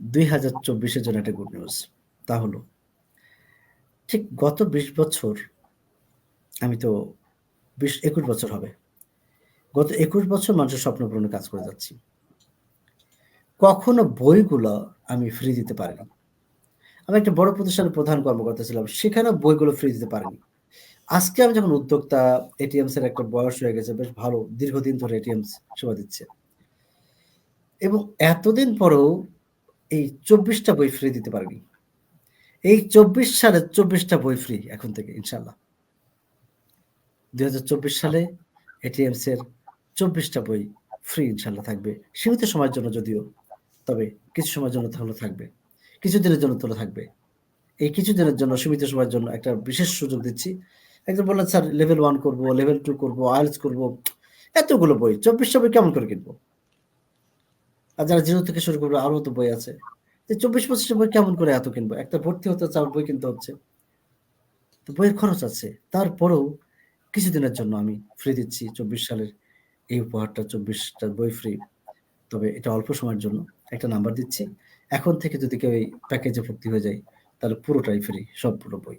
দুই হাজার চব্বিশের জন্য একটা গুড নিউজ তা হলো, ঠিক গত বিশ বছর, আমি তো বিশ একুশ বছর হবে, গত একুশ বছর মানুষের স্বপ্ন পূরণে কাজ করে যাচ্ছি। কখনো বইগুলো আমি ফ্রি দিতে পারিনি। আমি একটা বড় প্রতিষ্ঠানের প্রধান কর্মকর্তা ছিলাম, সেখানেও বইগুলো ফ্রি দিতে পারিনি। আজকে আমি যখন উদ্যোক্তা এটিএমস এর একটা বয়স হয়ে গেছে, বেশ ভালো, দীর্ঘদিন ধরে এটিএমস সেবা দিচ্ছে। এবং এতদিন পরেও এই চব্বিশটা বই ফ্রি দিতে পারবি। এই চব্বিশ সালে, চব্বিশটা বই ফ্রি এখন থেকে ইনশাল্লাহ দুই হাজার চব্বিশ সালে এটিএমস এর চব্বিশটা বই ফ্রি ইনশাল্লাহ থাকবে। সীমিত সময়ের জন্য যদিও, তবে কিছু সময়ের জন্য তাহলে থাকবে। কিছুদিনের জন্য তোলা থাকবে। এই কিছুদিনের জন্য, সীমিত সময়ের জন্য একটা বিশেষ সুযোগ দিচ্ছি। একজন বললেন, স্যার লেভেল ওয়ান করব লেভেল টু করব আইএলস করব। এতগুলো বই, চব্বিশটা বই কেমন করে কিনবো? আর যারা জিরো থেকে শুরু করবে আরও তো বই আছে। যে চব্বিশ পঁচিশটা বই কেমন করে এত কিনবো? একটা ভর্তি হতে চার বই কিনতে হচ্ছে। তো বইয়ের খরচ আছে। তারপরেও কিছুদিনের জন্য আমি ফ্রি দিচ্ছি চব্বিশ সালের এই উপহারটা, চব্বিশটা বই ফ্রি তবে এটা অল্প সময়ের জন্য একটা নাম্বার দিচ্ছি। এখন থেকে যদি কেউ এই প্যাকেজে ভর্তি হয়ে যায়, তাহলে পুরোটাই ফ্রি সব পুরো বই।